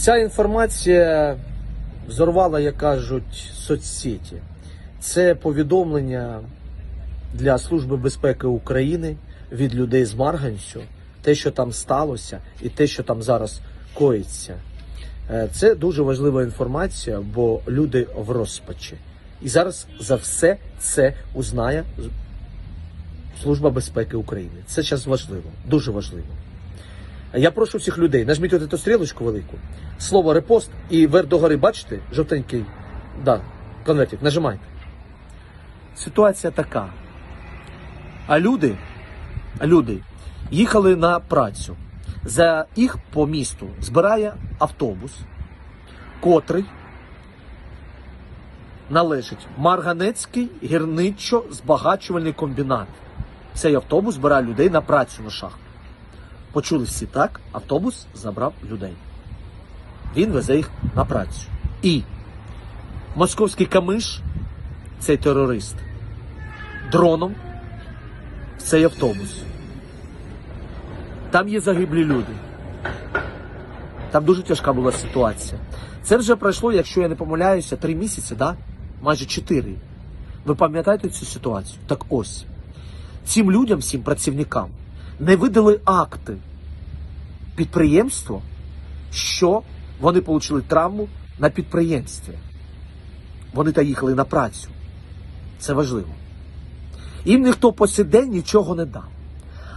Ця інформація взорвала, як кажуть, соцсеті. Це повідомлення для Служби безпеки України від людей з Марганцю, те, що там сталося, і те, що там зараз коїться. Е, Це дуже важлива інформація, бо люди в розпачі. І зараз за все це узнає Служба безпеки України. Це зараз важливо, дуже важливо. Я прошу всіх людей, нажміть от цю стрілочку велику, слово репост і вверх до гори, бачите, жовтенький, да, конвертик, нажимайте. Ситуація така. А люди, люди їхали на працю. За їх по місту збирає автобус, котрий належить Марганецький гірничо-збагачувальний комбінат. Цей автобус збирає людей на працю на шахту. Почули всі так, автобус забрав людей. Він везе їх на працю. І московський камиш, цей терорист, дроном в цей автобус. Там є загиблі люди. Там дуже тяжка була ситуація. Це вже пройшло, якщо я не помиляюся, три місяці, да? майже чотири. Ви пам'ятаєте цю ситуацію? Так ось. Цим людям, всім працівникам, не видали акти підприємства, що вони отримали травму на підприємстві. Вони та їхали на працю. Це важливо. Їм ніхто по сей день нічого не дав.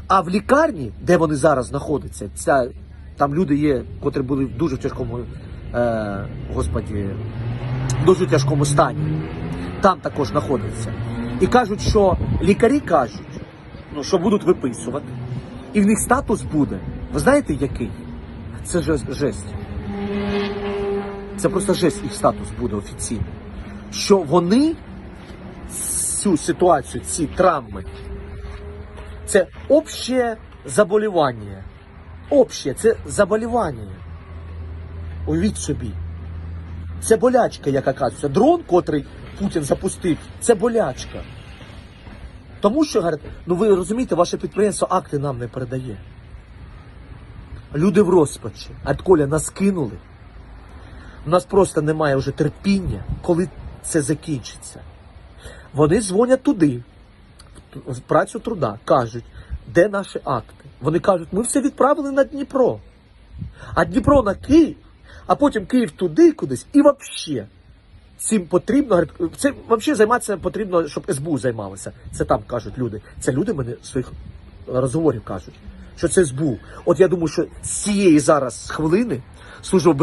А в лікарні, де вони зараз знаходяться, ця, там люди є, котрі були в дуже тяжкому, е, господі, дуже тяжкому стані. Там також знаходяться. І кажуть, що лікарі кажуть, ну, що будуть виписувати. І в них статус буде. Ви знаєте який? Це жесть. Це просто жесть їх статус буде офіційно. Що вони цю ситуацію, ці травми, це обще заболівання. Обще, це заболівання. Уявіть собі. Це болячка, яка кажеться. Дрон, котрий Путін запустив, це болячка. Тому що, говорять, ну ви розумієте, ваше підприємство акти нам не передає. Люди в розпачі. А коля нас кинули. У нас просто немає вже терпіння, коли це закінчиться. Вони дзвонять туди, в працю труда, кажуть, де наші акти. Вони кажуть, ми все відправили на Дніпро. А Дніпро на Київ, а потім Київ туди кудись і взагалі. Цим потрібно, це взагалі займатися потрібно, щоб СБУ займалося. Це там кажуть люди. Це люди мене своїх розговорів кажуть, що це СБУ. От я думаю, що з цієї зараз хвилини служба безпеки.